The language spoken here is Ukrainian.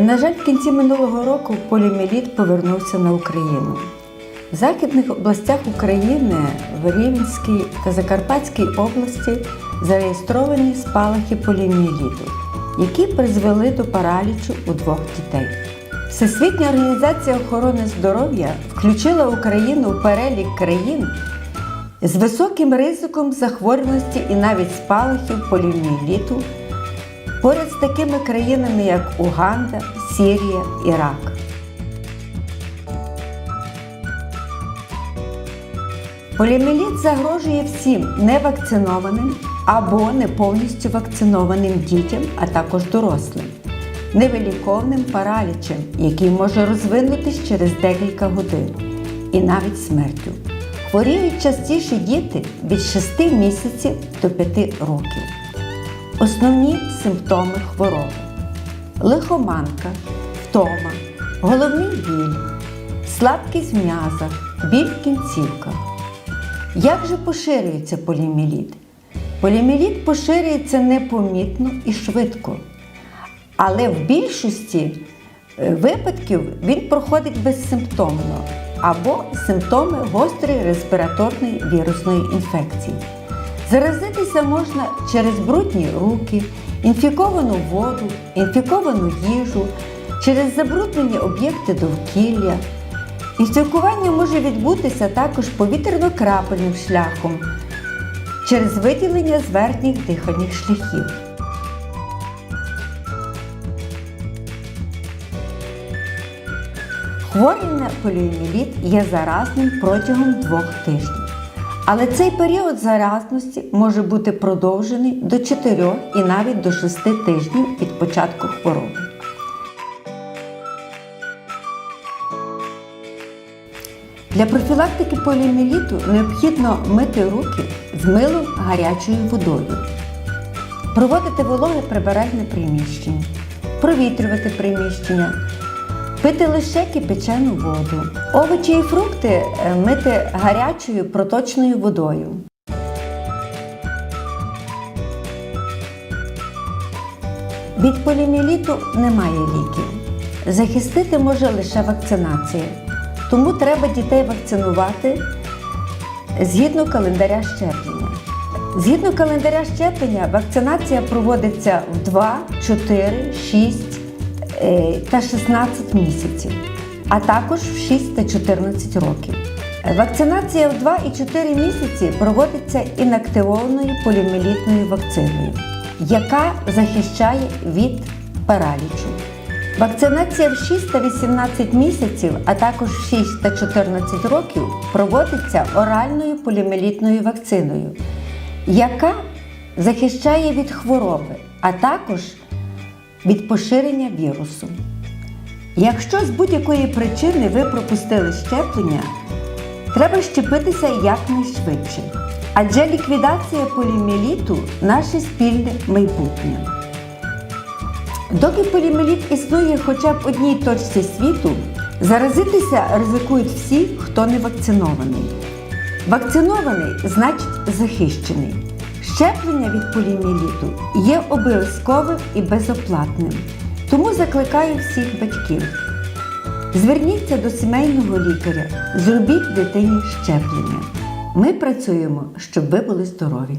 На жаль, в кінці минулого року поліоміеліт повернувся на Україну. В західних областях України в Рівненській та Закарпатській області зареєстровані спалахи поліоміеліту, які призвели до паралічу у двох дітей. Всесвітня організація охорони здоров'я включила Україну в перелік країн з високим ризиком захворюваності і навіть спалахів поліоміеліту поряд з такими країнами, як Уганда, Сірія, Ірак. Поліоміеліт загрожує всім невакцинованим або не повністю вакцинованим дітям, а також дорослим, невиліковним паралічем, який може розвинутись через декілька годин, і навіть смертю. Хворіють частіше діти від 6 місяців до 5 років. Основні симптоми хвороби: лихоманка, втома, головний біль, слабкість в м'язах, біль в кінцівках. Як же поширюється поліоміеліт? Поліоміеліт поширюється непомітно і швидко, але в більшості е, випадків він проходить безсимптомно або симптоми гострої респіраторної вірусної інфекції. Заразитися можна через брудні руки, інфіковану воду, інфіковану їжу, через забруднені об'єкти довкілля. Інфікування може відбутися також повітряно-крапельним шляхом через виділення з верхніх дихальних шляхів. Хворий на поліоміеліт є заразним протягом двох тижнів. Але цей період заразності може бути продовжений до 4 і навіть до 6 тижнів від початку хвороби. Для профілактики поліоміеліту необхідно мити руки з милом гарячою водою, проводити вологе прибиральне приміщення, провітрювати приміщення, пити лише кипячену воду, овочі і фрукти е, мити гарячою проточною водою. Від поліоміеліту немає ліків. Захистити може лише вакцинація. Тому треба дітей вакцинувати згідно календаря щеплення. Згідно календаря щеплення, вакцинація проводиться в 2, 4, 6 е, та 16 місяців, а також в 6 та 14 років. Вакцинація в 2 і 4 місяці проводиться інактивованою поліоміелітною вакциною, яка захищає від паралічу. Вакцинація в 6 та 18 місяців, а також в 6 та 14 років проводиться оральною поліоміелітною вакциною, яка захищає від хвороби, а також від поширення вірусу. Якщо з будь-якої причини ви пропустили щеплення, треба щепитися якнайшвидше, адже ліквідація поліоміеліту наше спільне майбутнє. Доки поліоміеліт існує хоча б одній точці світу, заразитися ризикують всі, хто не вакцинований. Вакцинований значить захищений. Щеплення від поліоміеліту є обов'язковим і безоплатним. Тому закликаю всіх батьків. Зверніться до сімейного лікаря, зробіть дитині щеплення. Ми працюємо, щоб ви були здорові.